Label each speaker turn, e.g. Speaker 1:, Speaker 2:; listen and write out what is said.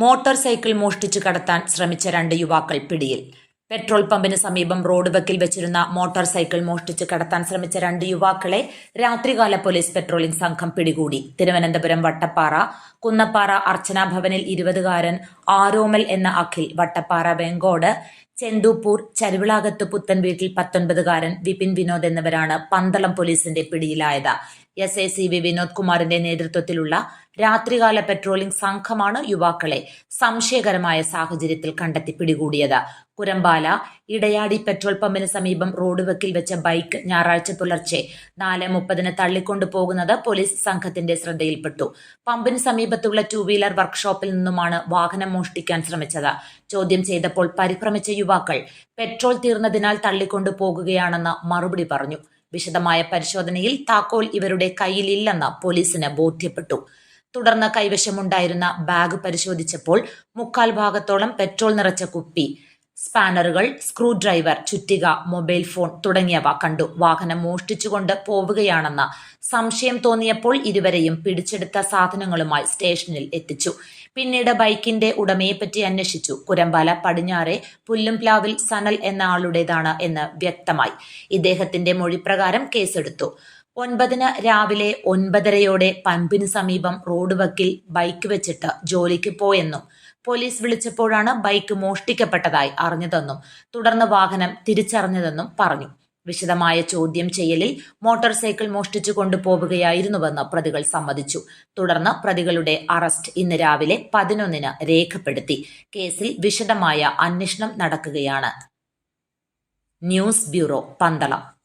Speaker 1: Motor cycle മോഷ്ടിച്ചു കടത്താൻ ശ്രമിച്ച രണ്ട് യുവാക്കൾ പിടിയിൽ. പെട്രോൾ പമ്പിന് സമീപം റോഡ് വക്കിൽ വെച്ചിരുന്ന മോട്ടോർ സൈക്കിൾ മോഷ്ടിച്ച് കടത്താൻ ശ്രമിച്ച രണ്ട് യുവാക്കളെ രാത്രികാല പോലീസ് പെട്രോളിംഗ് സംഘം പിടികൂടി. തിരുവനന്തപുരം വട്ടപ്പാറ കുന്നപ്പാറ അർച്ചന ഭവനിൽ ഇരുപതുകാരൻ ആരോമൽ എന്ന അഖിൽ വട്ടപ്പാറ വെങ്കോട് ചെന്തൂപ്പൂർ ചരുവിളാകത്ത് പുത്തൻ വീട്ടിൽ പത്തൊൻപതുകാരൻ വിപിൻ വിനോദ് എന്നിവരാണ് പന്തളം പോലീസിന്റെ പിടിയിലായത്. S A C V Vinod കുമാറിന്റെ നേതൃത്വത്തിലുള്ള രാത്രികാല പെട്രോളിംഗ് സംഘമാണ് യുവാക്കളെ സംശയകരമായ സാഹചര്യത്തിൽ കണ്ടെത്തി പിടികൂടിയത്. കുരമ്പാല ഇടയാടി പെട്രോൾ പമ്പിന് സമീപം റോഡ് വക്കിൽ വെച്ച ബൈക്ക് ഞായറാഴ്ച പുലർച്ചെ നാല് മുപ്പതിന് തള്ളിക്കൊണ്ടു പോകുന്നത് പോലീസ് സംഘത്തിന്റെ ശ്രദ്ധയിൽപ്പെട്ടു. പമ്പിന് സമീപത്തുള്ള ടൂ വീലർ വർക്ക്ഷോപ്പിൽ നിന്നുമാണ് വാഹനം മോഷ്ടിക്കാൻ ശ്രമിച്ചത്. ചോദ്യം ചെയ്തപ്പോൾ പരിഭ്രമിച്ച യുവാക്കൾ പെട്രോൾ തീർന്നതിനാൽ തള്ളിക്കൊണ്ടു പോകുകയാണെന്ന് മറുപടി പറഞ്ഞു. വിശദമായ പരിശോധനയിൽ താക്കോൽ ഇവരുടെ കയ്യിലില്ലെന്ന് പോലീസിന് ബോധ്യപ്പെട്ടു. തുടർന്ന് കൈവശമുണ്ടായിരുന്ന ബാഗ് പരിശോധിച്ചപ്പോൾ മുക്കാൽ ഭാഗത്തോളം പെട്രോൾ നിറച്ച കുപ്പി സ്പാനറുകൾ സ്ക്രൂ ഡ്രൈവർ ചുറ്റിക മൊബൈൽ ഫോൺ തുടങ്ങിയവ കണ്ടു. വാഹനം മോഷ്ടിച്ചുകൊണ്ട് പോവുകയാണെന്ന് സംശയം തോന്നിയപ്പോൾ ഇരുവരെയും പിടിച്ചെടുത്ത സാധനങ്ങളുമായി സ്റ്റേഷനിൽ എത്തിച്ചു. പിന്നീട് ബൈക്കിന്റെ ഉടമയെപ്പറ്റി അന്വേഷിച്ചു. കുരമ്പാല പടിഞ്ഞാറെ പുല്ലുംപ്ലാവിൽ സനൽ എന്ന ആളുടേതാണ് എന്ന് വ്യക്തമായി. ഇദ്ദേഹത്തിന്റെ മൊഴിപ്രകാരം കേസെടുത്തു. ഒൻപതിന് രാവിലെ ഒൻപതരയോടെ പമ്പിന് സമീപം റോഡ് വക്കിൽ ബൈക്ക് വെച്ചിട്ട് ജോലിക്ക് പോയെന്നും പോലീസ് വിളിച്ചപ്പോഴാണ് ബൈക്ക് മോഷ്ടിക്കപ്പെട്ടതായി അറിഞ്ഞതെന്നും തുടർന്ന് വാഹനം തിരിച്ചറിഞ്ഞതെന്നും പറഞ്ഞു. വിശദമായ ചോദ്യം ചെയ്യലിൽ മോട്ടോർ സൈക്കിൾ മോഷ്ടിച്ചു കൊണ്ടുപോവുകയായിരുന്നുവെന്ന് പ്രതികൾ സമ്മതിച്ചു. തുടർന്ന് പ്രതികളുടെ അറസ്റ്റ് ഇന്ന് രാവിലെ പതിനൊന്നിന് രേഖപ്പെടുത്തി. കേസിൽ വിശദമായ അന്വേഷണം നടക്കുകയാണ്. News bureau Pandalam.